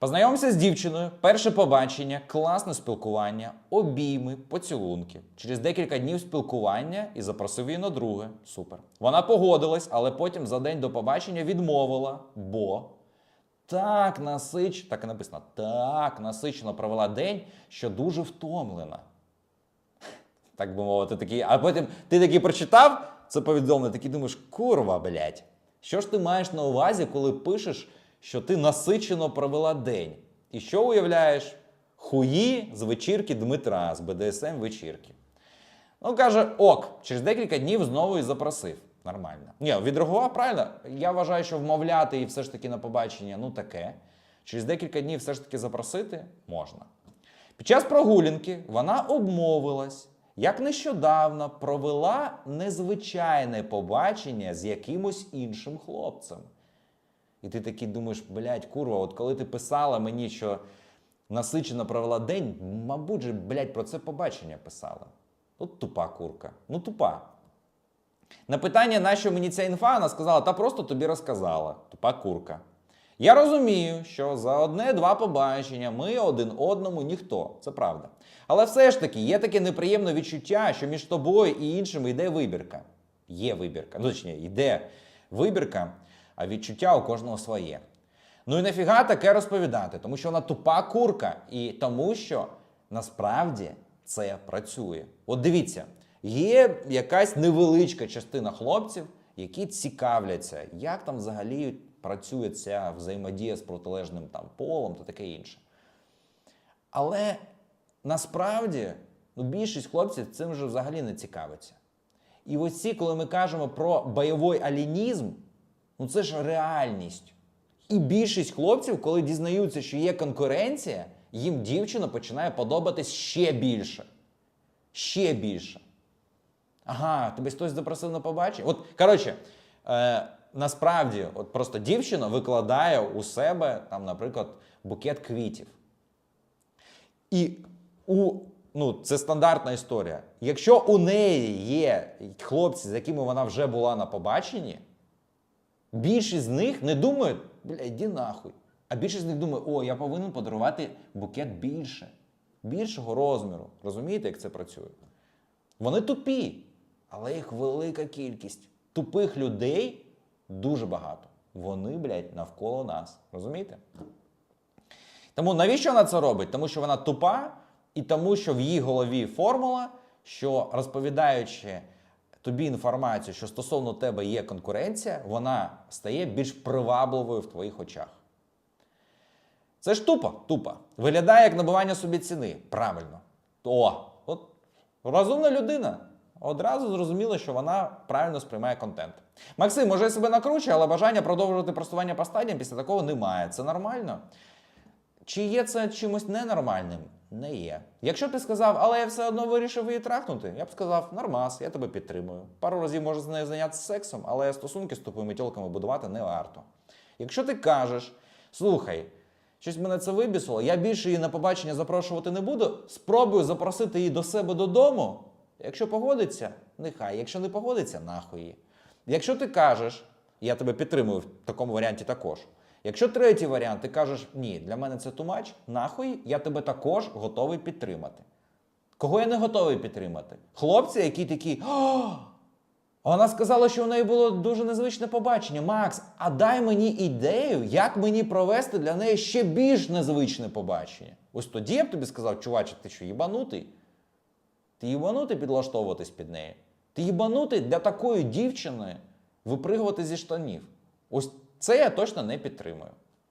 Познайомився з дівчиною, перше побачення, класне спілкування, обійми, поцілунки. Через декілька днів спілкування і запросив її на друге. Супер. Вона погодилась, але потім за день до побачення відмовила, бо так насич, так і написано, так насичено провела день, що дуже втомлена. Так би мовити, такий. А потім ти такий прочитав це повідомлення, такий думаєш, курва, блядь. Що ж ти маєш на увазі, коли пишеш, що ти насичено провела день? І що уявляєш? Хуї з вечірки Дмитра, з БДСМ вечірки. Ну, каже, ок, через декілька днів знову і запросив. Нормально. Ні, відреагував правильно. Я вважаю, що вмовляти і все ж таки на побачення, ну таке. Через декілька днів все ж таки запросити можна. Під час прогулянки вона обмовилась, як нещодавно провела незвичайне побачення з якимось іншим хлопцем. І ти такий думаєш, блядь, курва, от коли ти писала мені, що насичено провела день, мабуть же, блядь, про це побачення писала. От тупа курка. Ну тупа. На питання, нащо мені ця інфа, вона сказала, та просто тобі розказала. Тупа курка. Я розумію, що за одне-два побачення ми один одному ніхто. Це правда. Але все ж таки є таке неприємне відчуття, що між тобою і іншими йде вибірка. Є вибірка. Ну, точніше, йде вибірка, а відчуття у кожного своє. Ну і нафіга таке розповідати, тому що вона тупа курка, і тому що насправді це працює. От дивіться, є якась невеличка частина хлопців, які цікавляться, як там взагалі працює ця взаємодія з протилежним там полом та таке інше. Але насправді ну, більшість хлопців цим вже взагалі не цікавиться. І ось ці, коли ми кажемо про бойовий алінізм, ну це ж реальність. І більшість хлопців, коли дізнаються, що є конкуренція, їм дівчина починає подобатись ще більше. Ще більше. Ага, тебе хтось запросив на побачення. От, коротше, е, насправді, от просто дівчина викладає у себе, там, наприклад, букет квітів. І у, ну, це стандартна історія. Якщо у неї є хлопці, з якими вона вже була на побаченні, більшість з них не думають, бля, йди нахуй. А більшість з них думає, о, я повинен подарувати букет більше, більшого розміру. Розумієте, як це працює? Вони тупі, але їх велика кількість. Тупих людей дуже багато. Вони, блядь, навколо нас. Розумієте? Тому навіщо вона це робить? Тому що вона тупа, і тому, що в її голові формула, що розповідаючи тобі інформацію, що стосовно тебе є конкуренція, вона стає більш привабливою в твоїх очах. Це ж тупо, тупо. Виглядає як набивання собі ціни. Правильно. О, от розумна людина. Одразу зрозуміло, що вона правильно сприймає контент. Максим, може, я себе накручую, але бажання продовжувати просування по стадіям після такого немає. Це нормально. Чи є це чимось ненормальним? Не є. Якщо ти сказав, але я все одно вирішив її трахнути, я б сказав, нормас, я тебе підтримую. Пару разів може з нею зайнятися сексом, але стосунки з тупими тілками будувати не варто. Якщо ти кажеш, слухай, щось мене це вибісило, я більше її на побачення запрошувати не буду, спробую запросити її до себе додому. Якщо погодиться, нехай. Якщо не погодиться, нахуй її. Якщо ти кажеш, я тебе підтримую в такому варіанті також. Якщо третій варіант, ти кажеш, ні, для мене це тумач, нахуй, я тебе також готовий підтримати. Кого я не готовий підтримати? Хлопці, які такі. «О, вона сказала, що у неї було дуже незвичне побачення. Макс, а дай мені ідею, як мені провести для неї ще більш незвичне побачення. Ось тоді я б тобі сказав, чуваче, ти що, їбанутий? Ти їбанутий підлаштовуватись під неї? Ти їбанутий для такої дівчини випригувати зі штанів. Ось це я точно не підтримую.